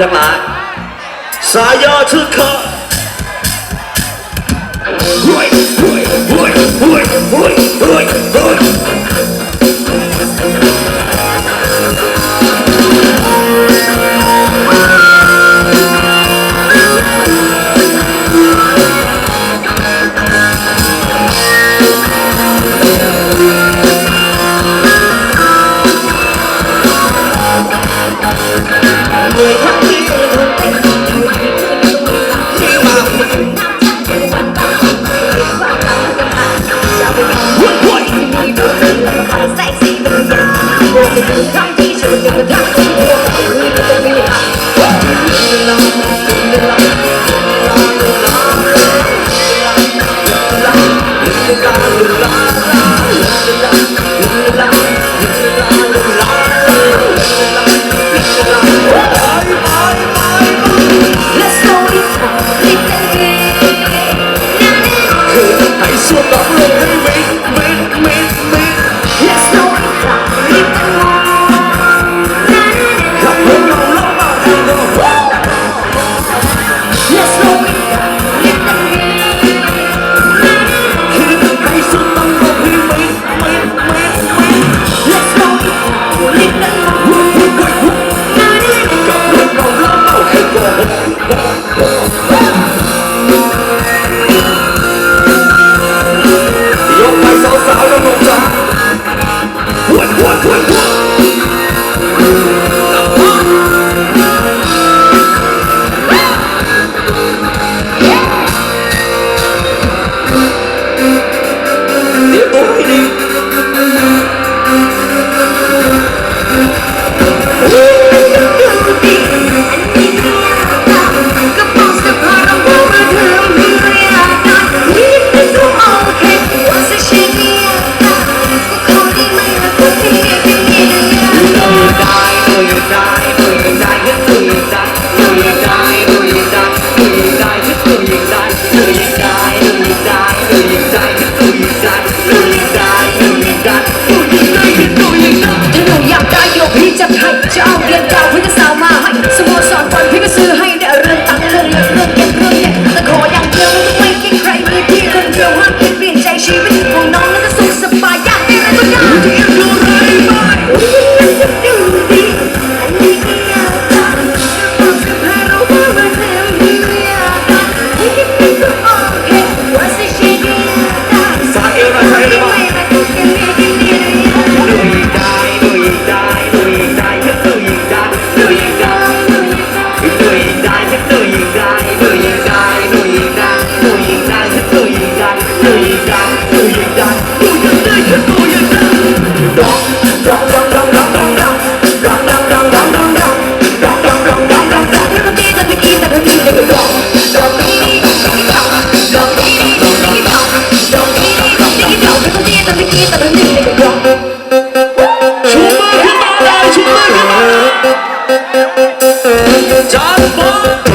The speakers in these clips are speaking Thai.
ทั้งหลาย สายยอชื่อเคาะรวยรวยรวยรวยรวยรวย জানব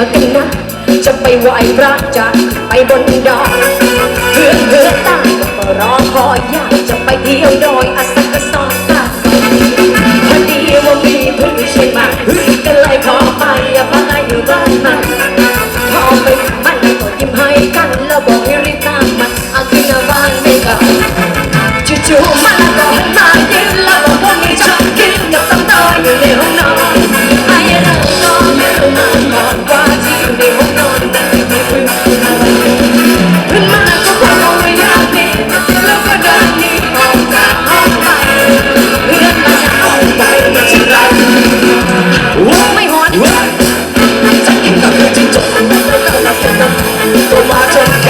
อกันนะ จะไปไหวพระจะไปบนดอยเพื่อเพื่อตั้งก็รอคอยอยากจะไปเที่ยวดอยอาส จนมาจกัน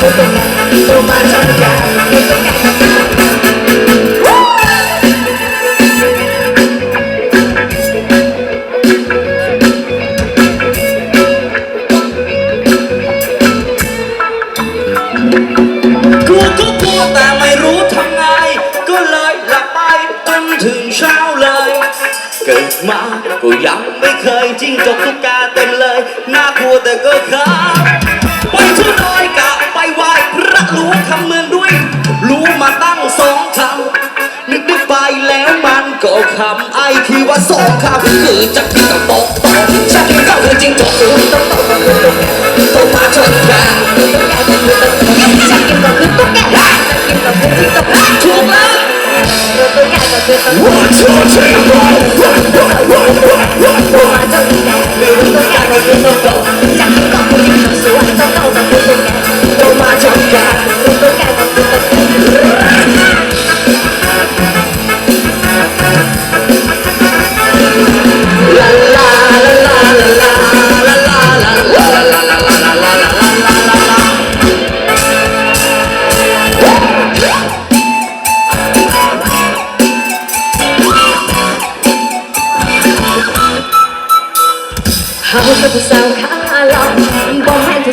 Don't mind on the guy. ถึงเช้าเลย เกิดมาก็ยังไม่เคยจริงจกตุ๊ก มาสองข้าคือจักรกับตกตกฉันเข้าหัวจริงจกตกตกตกมาชนกันฉันกินกับคือตุ๊กแกฉันกินกับคือที่ตกถูกแล้ว One, two, three, four.